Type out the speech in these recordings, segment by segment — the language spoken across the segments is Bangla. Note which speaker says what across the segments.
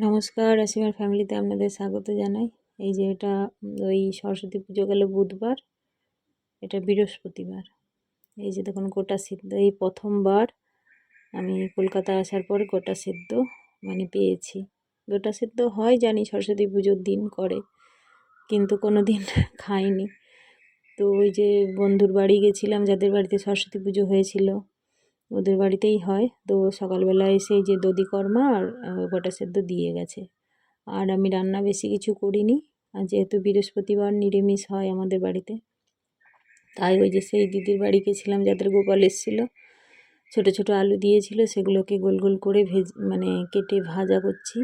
Speaker 1: নমস্কার অসীমার ফ্যামিলিতে আপনাদের স্বাগত জানাই। এই যে এটা, ওই সরস্বতী পুজো গেল বুধবার, এটা বৃহস্পতিবার। এই যে দেখুন, গোটা সিদ্ধ, এই প্রথমবার আমি কলকাতা আসার পর গোটা সিদ্ধ মানে পেয়েছি। গোটা সিদ্ধ হয় জানি সরস্বতী পুজোর দিন করে, কিন্তু কোনো দিন খাইনি। তো ওই যে বন্ধুর বাড়ি গেছিলাম, যাদের বাড়িতে সরস্বতী পুজো হয়েছিল ওদের বাড়িতেই হয়। তো সকালবেলা এসে যে দধি কর্মা আর গোটা সেদ্ধ দিয়ে গেছে। আর আমি রান্না বেশি কিছু করিনি। আর যেহেতু বৃহস্পতিবার নিরামিষ হয় আমাদের বাড়িতে, তাই ওই যে সেই দিদির বাড়ি গেছিলাম যাদের গোপাল এসেছিল, ছোটো ছোটো আলু দিয়েছিল, সেগুলোকে গোল গোল করে ভেজ মানে কেটে ভাজা করছি।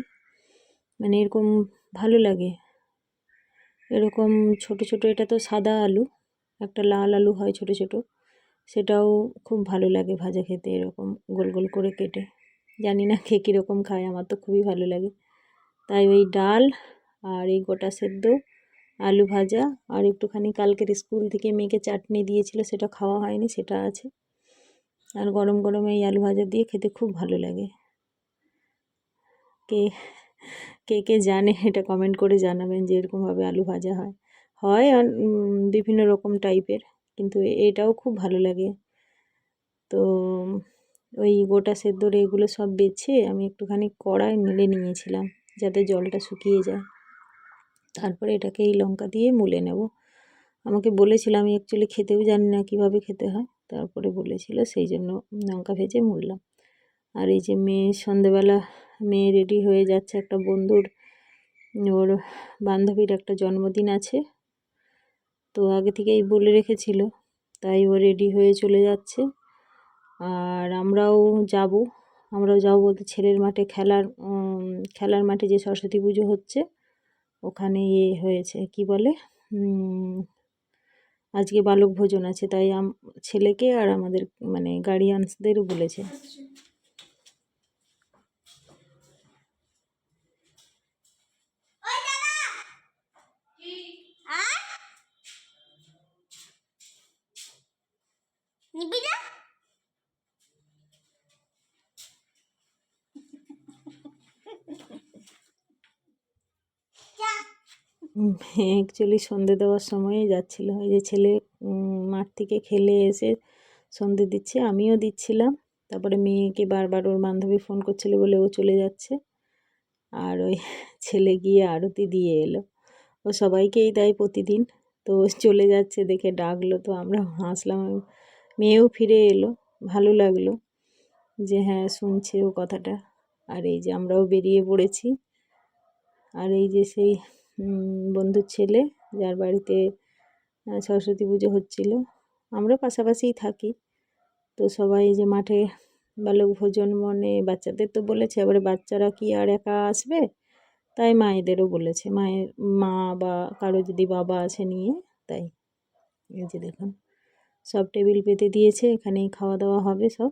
Speaker 1: মানে এরকম ভালো লাগে। এরকম ছোট ছোট, এটা তো সাদা আলু, একটা লাল আলু হয় ছোট ছোট। সেটাও খুব ভালো লাগে ভাজা খেতে এরকম, গোল গোল করে কেটে। জানি না কে কীরকম খায়, আমার তো খুবই ভালো লাগে। তাই ওই ডাল আর এই গোটা সেদ্ধ, আলু ভাজা আর একটুখানি কালকের স্কুল থেকে মেয়েকে চাটনি দিয়েছিল, সেটা খাওয়া হয়নি, সেটা আছে। আর গরম গরম এই আলু ভাজা দিয়ে খেতে খুব ভালো লাগে। কে কে কে জানে, এটা কমেন্ট করে জানাবেন যে এরকমভাবে আলু ভাজা হয়। হয় বিভিন্ন রকম টাইপের কিন্তু এটাও খুব ভালো লাগে। তো, ওই গোটা সেদ্ধর এগুলো সব বেছে আমি একটুখানি কড়াই মেলে নিয়েছিলাম, যাতে জলটা শুকিয়ে যায়। তারপরে এটাকে এই লঙ্কা দিয়ে মুলে নেব। আমাকে বলেছিল, আমি অ্যাকচুয়ালি খেতেও জানি না কীভাবে খেতে হয়। তারপরে বলেছিল, সেই জন্য লঙ্কা ভেজে মুড়লাম আর এই যে মেয়ে, সন্ধেবেলা মেয়ে রেডি হয়ে যাচ্ছে একটা বন্ধুর, ওর বান্ধবীর একটা জন্মদিন আছে। তো আগে থেকেই বলে রেখেছিল, তাই ও রেডি হয়ে চলে যাচ্ছে। আর আমরাও যাব, আমরাও যাব বলতে ছেলের মাঠে খেলার খেলার মাঠে যে সরস্বতী পুজো হচ্ছে, ওখানে ইয়ে হয়েছে, কি বলে আজকে বালক ভোজন আছে, তাই ছেলেকে আর আমাদের মানে গার্ডিয়ানসদেরও বলেছে।
Speaker 2: নিবি
Speaker 1: অ্যাকচুয়ালি সন্ধে দেওয়ার সময়ই যাচ্ছিল ওই যে ছেলে মাঠ থেকে খেলে এসে সন্ধে দিচ্ছে, আমিও দিচ্ছিলাম। তারপরে মেয়েকে বারবার ওর বান্ধবী ফোন করছিল বলে ও চলে যাচ্ছে। আর ওই ছেলে গিয়ে আরতি দিয়ে এলো। ও সবাইকেই দেয় প্রতিদিন। তো চলে যাচ্ছে, দেখে ডাকলো। তো আমরা হাসলাম মেয়েও ফিরে এলো, ভালো লাগল যে হ্যাঁ শুনছে ও কথাটা। আর এই যে আমরাও বেরিয়ে পড়েছি। আর এই যে সেই বন্ধুর ছেলে যার বাড়িতে সরস্বতী পুজো হচ্ছিল, আমরা পাশাপাশিই থাকি। তো সবাই যে মাঠে বালক ভোজন মনে, বাচ্চাদের তো বলেছে, এবারে বাচ্চারা কি আর একা আসবে? তাই মায়েদেরও বলেছে। মায়ের, মা বা কারও যদি বাবা আছে নিয়ে, তাই। এই যে দেখুন। সব টেবিল পেতে দিয়েছে, এখানেই খাওয়া দাওয়া হবে সব।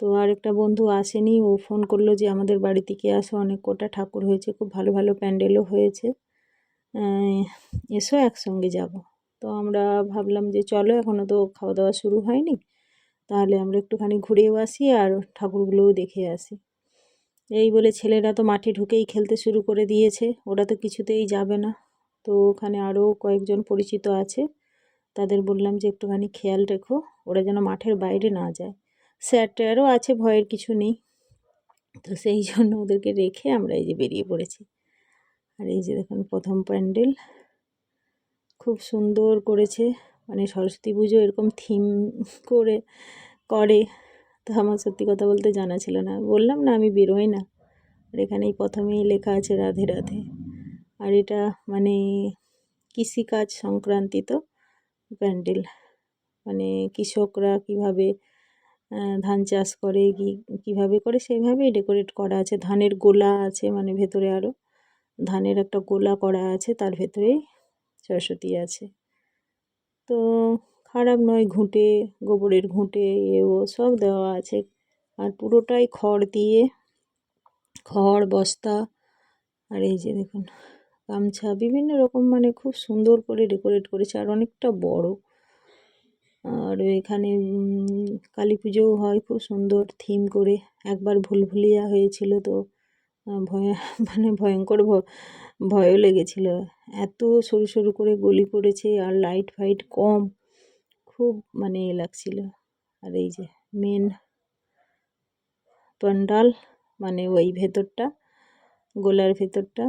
Speaker 1: তো আর একটা বন্ধু আসেনি, ও ফোন করল যে, আমাদের বাড়ি থেকে আসো? অনেক কটা ঠাকুর হয়েছে, খুব ভালো ভালো প্যান্ডেলও হয়েছে। এসো একসঙ্গে যাব। তো আমরা ভাবলাম যে, চলো এখনও তো খাওয়া দাওয়া শুরু হয়নি। তাহলে আমরা একটুখানি ঘুরেও আসি আর ঠাকুরগুলোও দেখে আসি। এই বলে ছেলেরা তো মাঠে ঢুকেই খেলতে শুরু করে দিয়েছে, ওরা তো কিছুতেই যাবে না। তো ওখানে আরও কয়েকজন পরিচিত আছে। তাদের বললাম যে, একটুখানি খেয়াল রেখো, ওরা যেন মাঠের বাইরে না যায়। স্যার ট্যারও আছে, ভয়ের কিছু নেই। তো সেই জন্য ওদেরকে রেখে আমরা এই যে বেরিয়ে পড়েছি। আর এই যে দেখুন, প্রথম প্যান্ডেল। খুব সুন্দর করেছে। মানে সরস্বতী পুজো এরকম থিম করে করে। তো আমার সত্যি কথা বলতে জানা ছিল না। বললাম, না, আমি বেরোই না। আর এখানেই প্রথমেই লেখা আছে, রাধে রাধে। আর এটা মানে কৃষিকাজ সংক্রান্তিত। প্যান্ডেল। মানে কৃষকরা কীভাবে ধান চাষ করে, কি, কীভাবে করে, সেইভাবেই ডেকোরেট করা আছে। ধানের গোলা আছে মানে ভেতরে আরও ধানের একটা গোলা করা আছে, তার ভেতরেই সরস্বতী আছে। তো খারাপ নয়, ঘুঁটে, গোবরের ঘুঁটে, এও সব দেওয়া আছে। আর পুরোটাই খড় দিয়ে, খড়, বস্তা, আর এই যে দেখুন। গামছা বিভিন্ন রকম মানে খুব সুন্দর করে ডেকোরেট করেছে আর অনেকটা বড়। আর এখানে কালী পুজোও হয় খুব সুন্দর থিম করে। একবার ভুলভুলিয়া হয়েছিল তো ভয় মানে ভয়ঙ্কর ভয়ও লেগেছিল। এত সরু সরু করে গলি করেছে আর লাইট ফাইট কম। খুব মানে এ লাগছিল। আর এই যে মেন পান্ডাল মানে ওই ভেতরটা, গোলার ভেতরটা।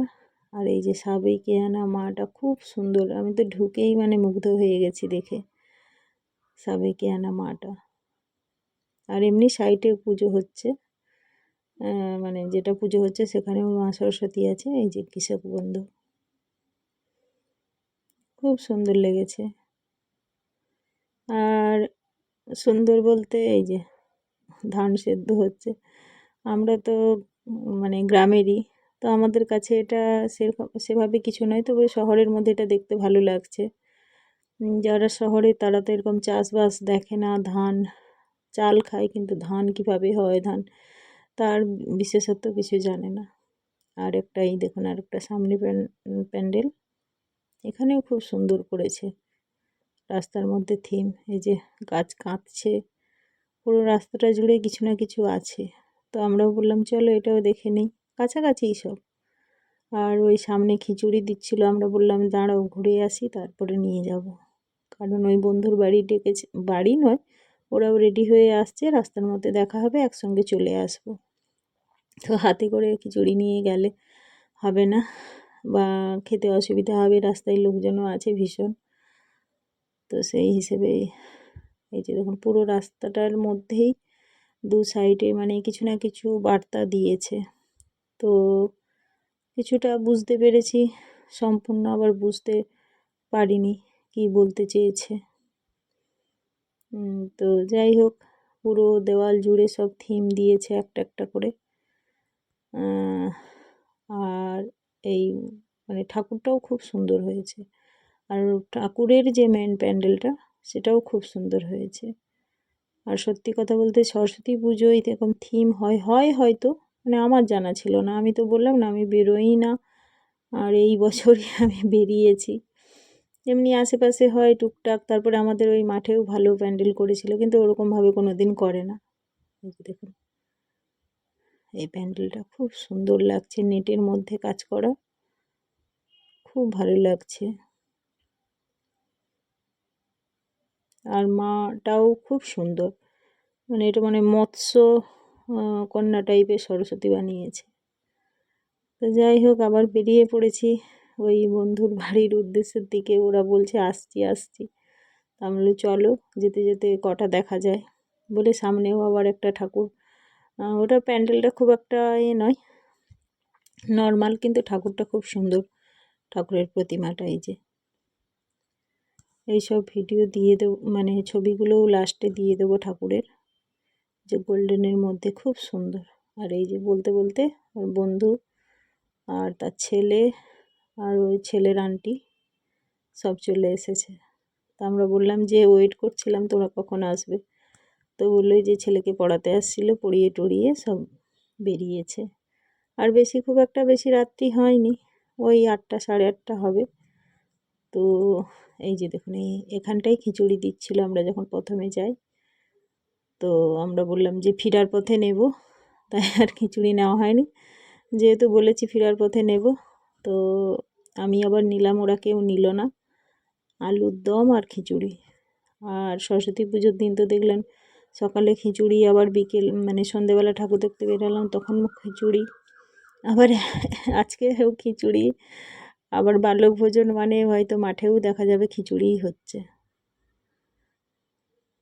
Speaker 1: আর এই যে সাবেকে আনা মাটা খুব সুন্দর। আমি তো ঢুকেই মানে মুগ্ধ হয়ে গেছি দেখে সাবেকে আনা মাটা। আর এমনি সাইডে পুজো হচ্ছে। মানে যেটা পুজো হচ্ছে সেখানেও মা সরস্বতী আছে, এই যে কৃষক বন্ধু। খুব সুন্দর লেগেছে। আর সুন্দর বলতে এই যে ধান সেদ্ধ হচ্ছে। আমরা তো মানে গ্রামেরই তো আমাদের কাছে এটা সেরকম, সেভাবে কিছু নয়। তবে শহরের মধ্যে এটা দেখতে ভালো লাগছে। যারা শহরে তারা তো এরকম চাষবাস দেখে না, ধান, চাল খায়, কিন্তু ধান কীভাবে হয় ধান? তার বিশেষত্ব কিছু জানে না। আর একটা এই দেখুন, আর একটা সামনে প্যান্ডেল। এখানেও খুব সুন্দর করেছে। রাস্তার মধ্যে থিম, এই যে গাছ কাঁদছে পুরো রাস্তাটা জুড়ে কিছু না কিছু আছে। তো আমরাও বললাম, চলো এটাও দেখে নিই। কাছাকাছিই সব। আর ওই সামনে খিচুড়ি দিচ্ছিল, আমরা বললাম, দাঁড়াও, ঘুরে আসি, তারপরে নিয়ে যাব। কারণ ওই বন্ধুর বাড়ি ডেকেছে, বাড়ি নয়, ওরাও রেডি হয়ে আসছে, রাস্তার মধ্যে দেখা হবে, একসঙ্গে চলে আসব। তো হাতে করে খিচুড়ি নিয়ে গেলে হবে না, বা খেতে অসুবিধা হবে, রাস্তায় লোকজনও আছে ভীষণ। তো সেই হিসেবে এই যে দেখুন, পুরো রাস্তাটার মধ্যেই দু সাইডে মানে কিছু না কিছু বার্তা দিয়েছে। তো কিছুটা বুঝতে পেরেছি, সম্পূর্ণ আবার বুঝতে পারিনি কি বলতে চেয়েছে। তো যাই হোক, পুরো দেওয়াল জুড়ে সব থিম দিয়েছে একটা একটা করে। আর এই মানে ঠাকুরটাও খুব সুন্দর হয়েছে। আর ঠাকুরের যে মেন প্যান্ডেলটা, সেটাও খুব সুন্দর হয়েছে। আর সত্যি কথা বলতে সরস্বতী পুজোয় এরকম থিম হয় হয় হয়তো মানে আমার জানা ছিল না। আমি তো বললাম না, আমি বেরোই না। আর এই বছরই আমি বেরিয়েছি। এমনি আশেপাশে হয় টুকটাক, তারপরে আমাদের ওই মাঠেও ভালো প্যান্ডেল করেছিল, কিন্তু ওরকমভাবে কোনো দিন করে না। দেখুন, এই প্যান্ডেলটা খুব সুন্দর লাগছে, নেটের মধ্যে কাজ করা। খুব ভালো লাগছে। আর মাটাও খুব সুন্দর। মানে এটা মানে মৎস্য কন্যা টাইপের সরস্বতী বানিয়েছে। তো যাই হোক আবার বেরিয়ে পড়েছি ওই বন্ধুর বাড়ির উদ্দেশ্যের দিকে। ওরা বলছে আসছি আসছি। আমি বললাম, চলো যেতে যেতে কটা দেখা যায়। বলে সামনেও আবার একটা ঠাকুর। আহ, ওটা প্যান্ডেলটা খুব একটা এ নয় নর্মাল কিন্তু ঠাকুরটা খুব সুন্দর। ঠাকুরের প্রতিমাটা এই যে। এইসব ভিডিও দিয়ে দেবো মানে ছবিগুলোও লাস্টে দিয়ে দেবো ঠাকুরের। যে গোল্ডেনের মধ্যে খুব সুন্দর। আর এই যে বলতে বলতে ওর বন্ধু আর তার ছেলে আর ওই ছেলের আন্টি সব চলে এসেছে। তা আমরা বললাম যে ওয়েট করছিলাম, তোরা কখন আসবে? তো বলল যে ছেলেকে পড়াতে আসছিল, পড়িয়ে টড়িয়ে সব বেরিয়েছে। আর বেশি, খুব একটা বেশি রাত্রি হয়নি, ওই আটটা, সাড়ে আটটা হবে। তো এই যে দেখুন, এই এখানটায় খিচুড়ি দিচ্ছিল আমরা যখন প্রথমে যাই। তো আমরা বললাম যে ফিরার পথে নেব। তাই আর খিচুড়ি নেওয়া হয়নি। যেহেতু বলেছি ফিরার পথে নেব, তো আমি আবার নিলাম, ওরা কেউ নিল না। আলুর দম আর খিচুড়ি। আর সরস্বতী পুজোর দিন তো দেখলেন, সকালে খিচুড়ি, আবার বিকেল মানে সন্ধেবেলা ঠাকুর দেখতে বেরোলাম, তখন খিচুড়ি। আবার আজকেও খিচুড়ি। আবার বালক ভোজন মানে হয়তো মাঠেও দেখা যাবে খিচুড়িই হচ্ছে।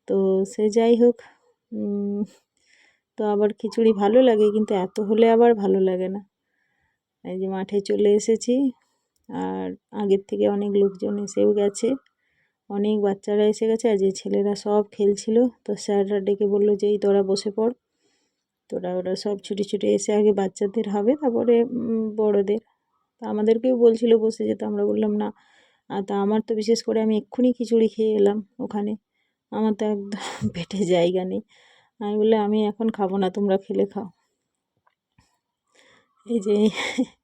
Speaker 1: তো সে যাই হোক তো আবার খিচুড়ি ভালো লাগে, কিন্তু এত হলে আবার ভালো লাগে না। এই যে মাঠে চলে এসেছি, আর আগের থেকে অনেক লোকজন এসেও গেছে, অনেক বাচ্চারা এসে গেছে, আর যে ছেলেরা সব খেলছিল, তো স্যাররা ডেকে বলল যে, এই তোরা বসে পড়। তোরা, ওরা সব ছুটে ছুটে এসে আগে বাচ্চাদের হবে, তারপরে বড়দের। তা আমাদেরকেও বলছিল বসে যেতে, আমরা বললাম, না। তা আমার তো বিশেষ করে আমি এক্ষুনি খিচুড়ি খেয়ে এলাম ওখানে। আমার তো একদম পেটে জায়গা নেই। আমি বললাম, আমি এখন খাব না, তোমরা খেলে খাও। এই যে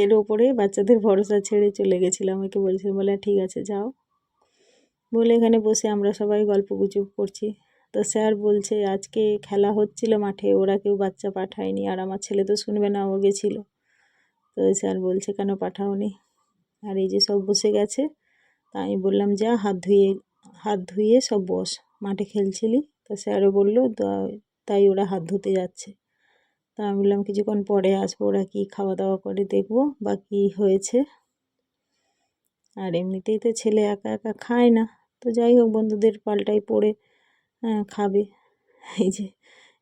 Speaker 1: এর ওপরে বাচ্চাদের ভরসা ছেড়ে চলে গেছিলাম। আমাকে বলছিল বলে ঠিক আছে, যাও। বলে এখানে বসে আমরা সবাই গল্প গুজব করছি। তো স্যার বলছে, আজকে খেলা হচ্ছিল মাঠে, ওরা কেউ বাচ্চা পাঠায়নি, আর আমার ছেলে তো শুনবে না, ও গেছিল। তো স্যার বলছে, কেন পাঠাওনি? আর এই যে সব বসে গেছে, তা আমি বললাম, যা, হাত ধুয়ে হাত ধুয়ে সব বস, মাঠে খেলছিলি? তো স্যারও বলল তাই ওরা হাত ধুতে যাচ্ছে। তা আমি বললাম, কিছুক্ষণ পরে আসব, ওরা কি খাওয়া দাওয়া করে দেখব বা কী হয়েছে? আর এমনিতেই তো ছেলে একা একা খায় না। তো যাই হোক, বন্ধুদের পাল্টাই পড়ে খাবে। এই যে,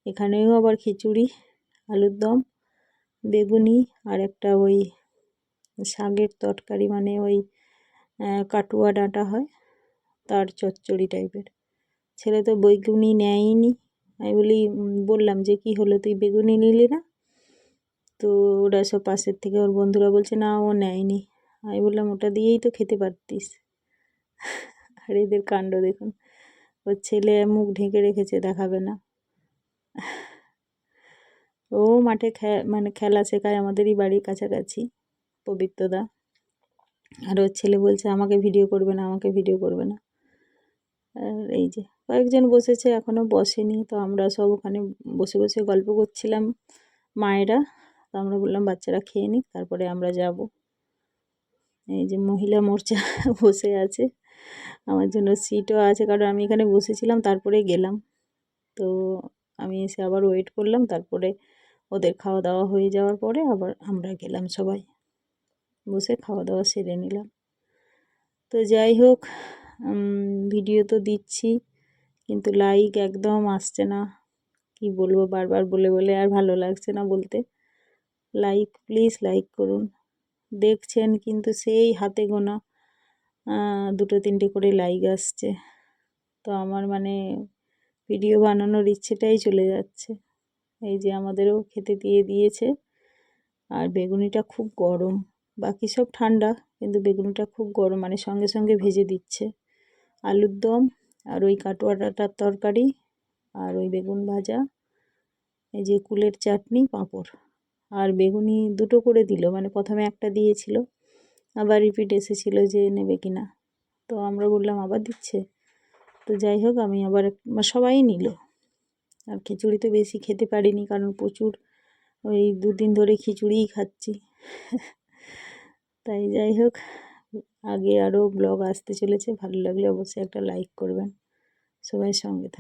Speaker 1: এখানেও আবার খিচুড়ি, আলুর দম, বেগুনি আর একটা ওই শাকের তরকারি মানে ওই কাটুয়া ডাঁটা হয়। তার চচ্চড়ি টাইপের ছেলে তো বেগুনি নেয়নি। আমি বলি বললাম যে, কি হলো? তুই বেগুনি নিলি না? তো ওরা সব পাশের থেকে ওর বন্ধুরা বলছে, না, ও নেয়নি। আমি বললাম, ওটা দিয়েই তো খেতে পারতিস। আর এদের কাণ্ড দেখুন। ওর ছেলে মুখ ঢেকে রেখেছে, দেখাবে না। ও মাঠে মানে খেলা শেখায় আমাদেরই বাড়ির কাছাকাছি, পবিত্রদা। আর ওর ছেলে বলছে, আমাকে ভিডিও করবে না, আমাকে ভিডিও করবে না। আর এই যে কয়েকজন বসেছে এখনও বসেনি। তো আমরা সব ওখানে বসে বসে গল্প করছিলাম মায়েরা। তো আমরা বললাম, বাচ্চারা খেয়ে নিক, তারপরে আমরা যাব। এই যে মহিলা মোর্চা বসে আছে। আমার জন্য সিটও আছে, কারণ আমি এখানে বসেছিলাম, তারপরে গেলাম। তো আমি এসে আবার ওয়েট করলাম, তারপরে ওদের খাওয়া দাওয়া হয়ে যাওয়ার পরে আবার আমরা গেলাম সবাই। বসে খাওয়া দাওয়া সেরে নিলাম। তো যাই হোক ভিডিও তো দিচ্ছি, কিন্তু লাইক একদম আসছে না। কি বলব, বারবার বলে বলে আর ভালো লাগছে না বলতে। লাইক প্লিজ লাইক করুন। দেখছেন কিন্তু সেই হাতে গোনা দুটো তিনটে করে লাইক আসছে। তো আমার মানে ভিডিও বানানোর ইচ্ছেটাই চলে যাচ্ছে। এই যে আমাদেরও খেতে দিয়ে দিয়েছে। আর বেগুনিটা খুব গরম। বাকি সব ঠান্ডা, কিন্তু বেগুনিটা খুব গরম মানে সঙ্গে সঙ্গে ভেজে দিচ্ছে। আলুর দম, আর ওই কাটোয়া ডাঁটার তরকারি, আর ওই বেগুন ভাজা, এই যে কুলের চাটনি, পাঁপড়। আর বেগুনি দুটো করে দিল মানে প্রথমে একটা দিয়েছিল, আবার রিপিট এসেছিল যে নেবে কিনা। তো আমরা বললাম, আবার দিচ্ছে। তো যাই হোক, আমি আবার মানে সবাই নিল। আর খিচুড়ি তো বেশি খেতে পারিনি, কারণ প্রচুর ওই দুদিন ধরে খিচুড়িই খাচ্ছি। তাই যাই হোক আগে আরও ব্লগ আসতে চলেছে ভালো লাগলে অবশ্যই একটা লাইক করবেন। সবাই সঙ্গে থাকুন